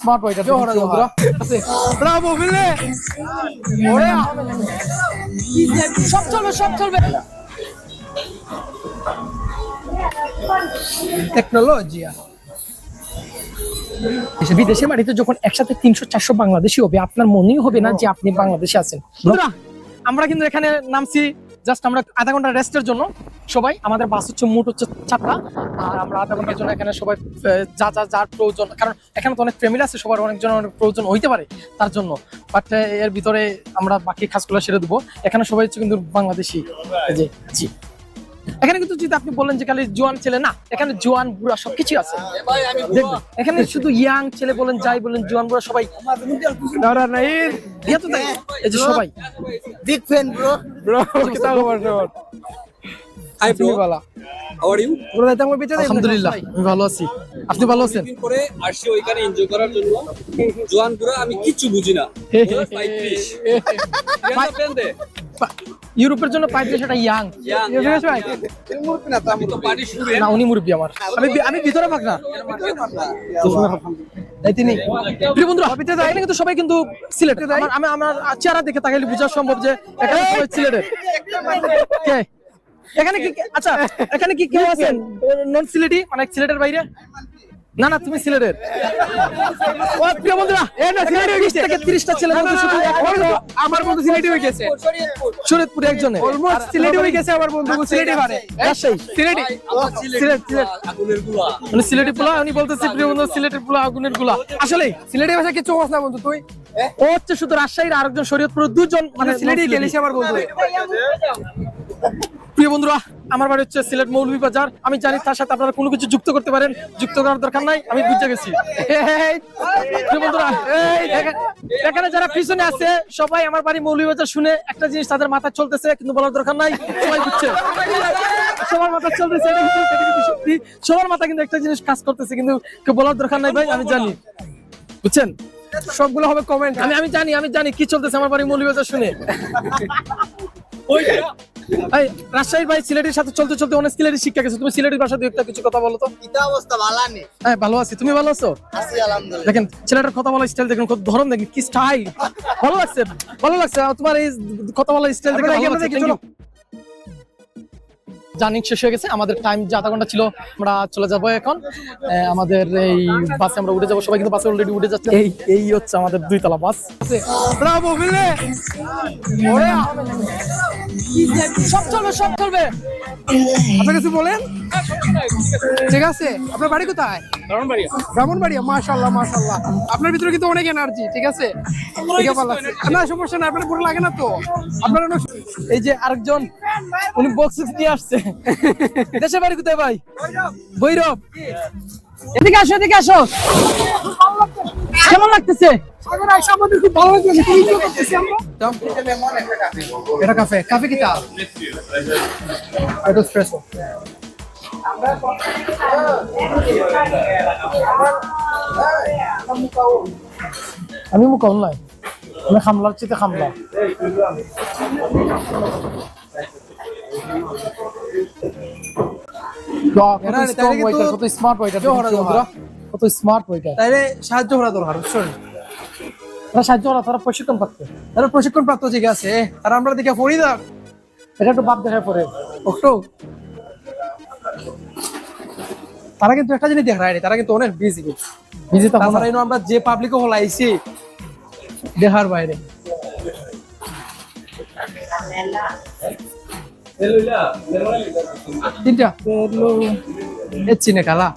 Smart waiter বন্ধুরা? Bravo মিলে সব চলবে সব চলবে। টেকনোলজিয়া বিদেশে মাটিতে যখন একসাথে তিনশো চারশো বাংলাদেশি হবে আপনার মনেই হবে না যে আপনি বাংলাদেশে আছেন। আমরা কিন্তু এখানে নামছি জাস্ট আমরা আধা ঘণ্টা রেস্টের জন্য। সবাই। আমাদের বাস হচ্ছে মোট হচ্ছে চারটা। আর আমরা আধা ঘণ্টার জন্য এখানে সবাই যা যা যার প্রয়োজন কারণ এখানে তো অনেক ফ্যামিলি আছে সবার অনেকজন অনেক প্রয়োজন হইতে পারে তার জন্য। বাট এর ভিতরে আমরা বাকি কাজগুলো সেরে দেবো। এখানে সবাই হচ্ছে কিন্তু বাংলাদেশি। জি। এখানে কিন্তু যদি আপনি বলেন যে খালি জোয়ান ছেলে না এখানে জোয়ান বুড়া সবকিছু আছে। দেখবেন এখানে শুধু ইয়াং ছেলে বলেন যাই বলেন জোয়ান বুড়া সবাই দাঁড়া নাই তো তাই এই যে সবাই. ব্রো খবর হাই ব্রো বালা হাউ আর ইউ দাইতে আমার পিছনে আলহামদুলিল্লাহ আমি ভালো আছি। আপনি ভালো আছেন? দিন পরে আসছি ওইখানে এনজয় করার জন্য। জোয়ান পুরা আমি কিচ্ছু বুঝি না। ইউরোপের জন্য ইয়াং ইয়াং ইউনিভার্স ভাই। আমি তো পার্টি শুরু না উনি মুরব্বী আমার। আমি আমি ভিতরে ভাগ না। প্রিয় বন্ধুরা এখানে কিন্তু সবাই কিন্তু সিলেট আমার আমি আমার চেহারা দেখে তাকাইলে বোঝা সম্ভব যে এখানে সবাই সিলেটের কে? এখানে কি আচ্ছা এখানে কি কেউ আছেন নন সিলেটি মানে সিলেটের বাইরে না না তুমি সিলেটের প্রিয় বন্ধুরা 20 থেকে 30 ছেলে বন্ধু শুধু আমার বন্ধু সিলেটি হয়ে গেছে শরীয়তপুরে একজনের অলমোস্ট সিলেটি হয়ে গেছে আমার বন্ধু সিলেটি পারে রাজশাহী সিলেটি সিলেট সিলেট আগুনেরগুলা মানে সিলেটি পোলা উনি বলতেছে প্রিয় বন্ধু সিলেটের পোলা আগুনেরগুলা আসলে সিলেটি ভাষা কিছু না বন্ধু তুই ও হচ্ছে শুধু রাজশাহীর আরেকজন শরীয়তপুর দুজন মানে সিলেটি সিলেটি গেলিস আমার বন্ধু প্রিয় বন্ধুরা, আমার বাড়ি হচ্ছে সিলেট মৌলভীবাজার আমি জানি তার সাথে আপনারা কোনো কিছু যুক্ত করতে পারেন, যুক্ত করার দরকার নাই, আমি বুঝে গেছি। এখানে যারা পিছনে আছে, সবাই আমার বাড়ি মৌলভীবাজার শুনে একটা জিনিস তাদের মাথায় চলতেছে, কিন্তু বলার দরকার নাই, সবাই বুঝছে। সবার মাথা চলতেছে কিন্তু- সবার মাথা কিন্তু একটা জিনিস কাজ করতেছে, কিন্তু বলার দরকার নাই ভাই, আমি জানি। বুঝছেন? সবগুলো হবে কমেন্ট আমি আমি জানি আমি জানি কি চলতেছে আমার বাড়ি মৌলভীবাজার শুনে। এই রাজশাহীর ভাই সিলেটের সাথে চলতে চলতে অনেক সিলেটি শিক্ষা গেছে। তুমি সিলেটের ভাষা দিয়ে একটা কিছু কথা বলো তো। কিতা অবস্থা? ভালো নেই হ্যাঁ ভালো আছি। তুমি ভালো আছো? আছি আলহামদুলিল্লাহ। দেখেন ছেলেটার কথা বলার স্টাইল দেখেন কত ধরন দেখেন কি স্টাইল ভালো লাগছে? ভালো লাগছে? তোমার এই কথা বলার স্টাইল দেখে ভালো লাগছে. জার্নি শেষ হয়ে গেছে। আমাদের টাইম যে আধা ঘণ্টা ছিল আমরা চলে যাব এখন। আমাদের এই বাসে আমরা উঠে যাব। সবাই কিন্তু বাসে অলরেডি উঠে যাচ্ছে। এই এই হচ্ছে আমাদের দুইতলা বাস ব্রাভো মিলে সব চলবে সব চলবে। আপনি কিছু বলেন? ঠিক আছে আপনার বাড়ি কোথায়? ব্রাহ্মণবাড়িয়া মাশাল্লাহ মাশাল্লাহ আপনার ভিতরে কিন্তু অনেক এনার্জি ঠিক আছে? ভালো লাগছে না সমস্যা না আপনার পুরো লাগে না তো? আপনার এই যে আরেকজন উনি বক্স নিয়ে আসছে। দেশের বাড়ি কোথায় ভাই? ভৈরব। এদিকে আসো এদিকে আসো। কেমন লাগতেছে? এটা কাফে। কাফে আমি মুখ নাই। আমি খামলার চিতে খামলা। কত স্মার্ট ওয়াইটার বন্ধুরা? কত স্মার্ট ওয়াইটার তাইলে সাহায্য করা দরকার বুঝছেন তারা সাহায্য করা তারা প্রশিক্ষণ পাচ্ছে তারা প্রশিক্ষণ প্রাপ্ত ঠিক আছে। আর আমরা দিকে ফরিদার এটা একটু বাপ দেখায় পরে। অক্টো তারা কিন্তু একটা জিনিস দেখা তারা কিন্তু অনেক বিজি বিজি তো আমরা। যে পাবলিক হল আইছি দেখার বাইরে। তিনটা। এ চিনে কালা।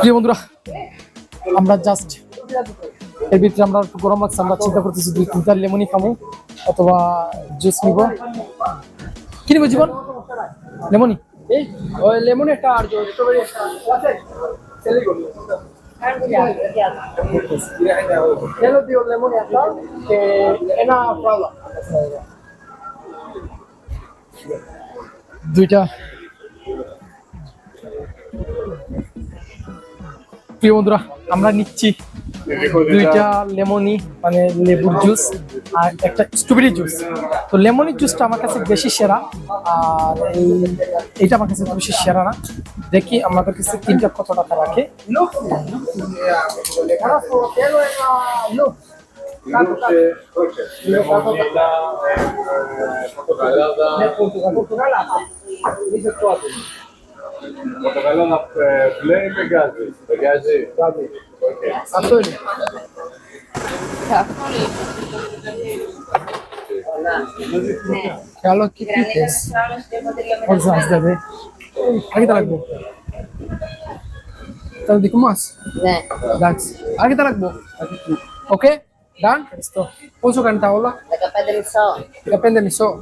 প্রিয় বন্ধুরা আমরা জাস্ট এর ভিতরে আমরা একটু গরম লাগছে আমরা চিন্তা করতেছি দুই তিনটা লেমনি খামো অথবা জুস নিব। কি নিব জীবন? লেমনই? লেমনি একটা আর দুইটা। প্রিয় বন্ধুরা আমরা নিচ্ছি। দুইটা লেমনি মানে লেবুর জুস আর একটা স্ট্রবেরি জুস তো লেমনি জুসটা আমার কাছে বেশি সেরা আর এই এইটা আমার কাছে বেশি সেরা না দেখি আমাদের কাছে তিনটা কত টাকা রাখে Προκαλώ να ε, πλέει με γκάζι. Το γκάζι. Αυτό είναι. Καλό κοιτήτες. Όλες να ζητάτε. Αρκετά λαγκό. Ήταν δικό μας. Ναι. Εντάξει. Αρκετά λαγκό. Οκ. Done. Πόσο κάνει τα όλα; 15 μισό. 15 μισό.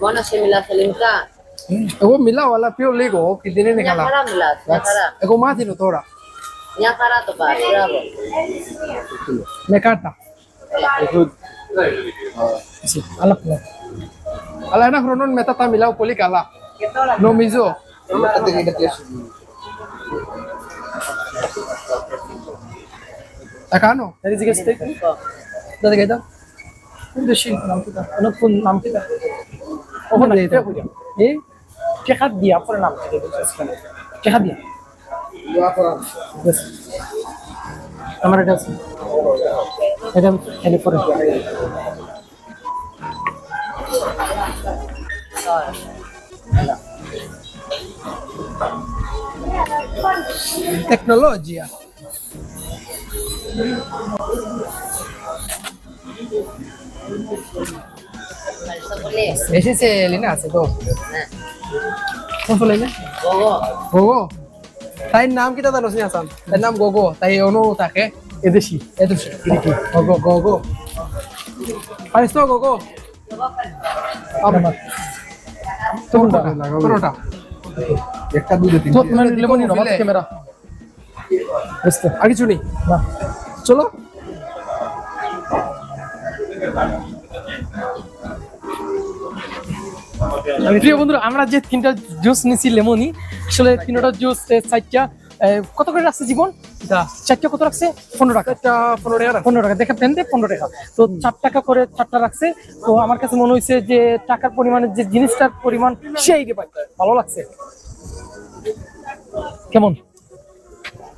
Μόνος σε μιλάς ελληνικά. वो मिला वाला पियो लेको कितने निकाला खरा मिला खरा एको माथी नो थोड़ा यहाँ खरा तो बात ब्रावो मैं काटा देखो अलग अलग अलग ना क्रोनोन मेता ता मिलाओ लेकर ला नो मिजो अकानो तेरे sige steak. Dari kita. Ano po nam नाम Ano po nam kita? Oh, nag-tip ko dyan. ये টেকা দিয়া পরে নাম থেকে দিয়া আমার এটা আছে এটা এটা পরে Tecnologia. Ese es el enlace, todo. কোন চলে গগো। তাইর নাম কিটা জানো হাসান? তাইর নাম গগো তাই অনু তাকে এদেশি। এদেশি গগো গগো। পারিস তো গগো? পরোটা একটা দুটো তিন মানে লেবনি রবাত ক্যামেরা। বুঝতে। আর কিছু নেই। চলো। প্রিয় বন্ধুরা আমরা যে তিনটা জুস নিছি লেমনই আসলে তিনটা জুস চারটা কত করে রাখছে জীবন? চারটা কত রাখছে? পনেরো টাকা। পনেরো টাকা পনেরো টাকা। দেখে পেন পনেরো টাকা। তো চার টাকা করে চারটা রাখছে। তো আমার কাছে মনে হয়েছে যে টাকার পরিমাণে যে জিনিসটার পরিমাণ সেই ভালো লাগছে। কেমন?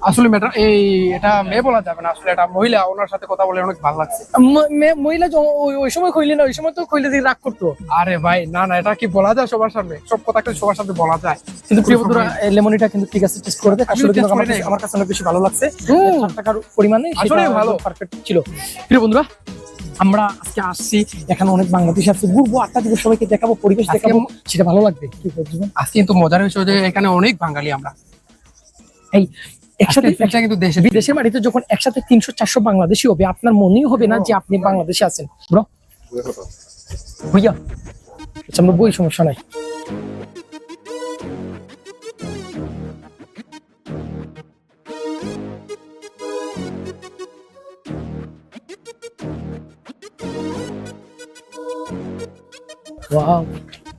আসলে ম্যাডাম এই এটা মেয়ে বলা যাবে না। আসলে এটা মহিলা ওনার সাথে কথা বলে অনেক ভালো লাগছে। মহিলা ওই- সময় কইলে না ওই সময় তো কইলে দিয়ে রাগ করতো। আরে ভাই না না এটা কি বলা যায় সবার সামনে? সব কথা কিন্তু সবার সাথে বলা যায়। কিন্তু প্রিয় বন্ধুরা এই লেমনিটা কিন্তু ঠিক আছে টেস্ট করে দেখ। আসলে কিন্তু আমার কাছে- অনেক বেশি ভালো লাগছে। টাকার পরিমাণে আসলেই ভালো। পারফেক্ট ছিল। প্রিয় বন্ধুরা আমরা আজকে আসছি। এখানে অনেক বাংলাদেশ আছে। ঘুরবো আটটা সবাইকে দেখাবো পরিবেশ দেখাবো। সেটা ভালো লাগবে। কি আজকে কিন্তু মজার হয়েছে যে এখানে অনেক বাঙালি আমরা। এই একসাথে কিন্তু বাড়িতে যখন একসাথে তিনশো চারশো বাংলাদেশি হবে আপনার মনেই হবে না যে আপনি বাংলাদেশে আছেন। ব্রো? আচ্ছা আমরা বই সমস্যা নাই।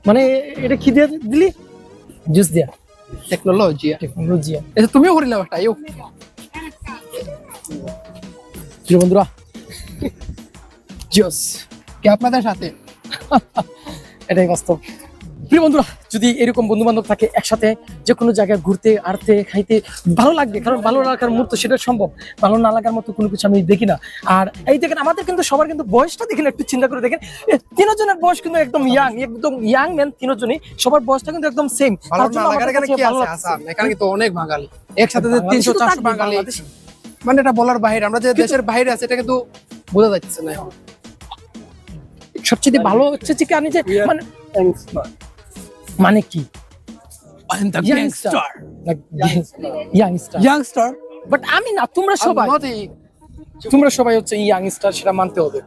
মানে এটা কি দিয়ে দিলি? জুস দিয়া। টেকনোলজি টেকনোলজি এটা তুমিও করিলাম একটা ইউ প্রিয় বন্ধুরা। জুস কি আপনাদের সাথে? এটাই বাস্তব। প্রিয় বন্ধুরা যদি এরকম বন্ধু বান্ধব থাকে একসাথে যে কোনো জায়গায় ঘুরতে আড়তে খাইতে ভালো লাগবে কারণ ভালো লাগার মুহূর্ত সেটা সম্ভব। ভালো না লাগার মতো কোনো কিছু আমি দেখি না। আর এই দেখেন আমাদের কিন্তু সবার কিন্তু বয়সটা দেখেন একটু চিন্তা করে দেখেন। তিনজনের বয়স কিন্তু একদম ইয়াং একদম ইয়াং ম্যান তিনজনই সবার বয়সটা কিন্তু একদম সেম ভালো এখানে কি আছে? আসাম এখানে কিন্তু অনেক বাঙালি। একসাথে তিনশো চারশো বাঙালি। মানে এটা বলার বাইরে আমরা যে দেশের বাইরে আছে এটা কিন্তু বোঝা যাচ্ছে না সবচেয়ে ভালো হচ্ছে যে আমি যে মানে মানে কি? ইয়াংস্টার ইয়াংস্টার বাট আমি না তোমরা সবাই তোমরা সবাই হচ্ছে ইয়াংস্টার সেটা মানতে হবে।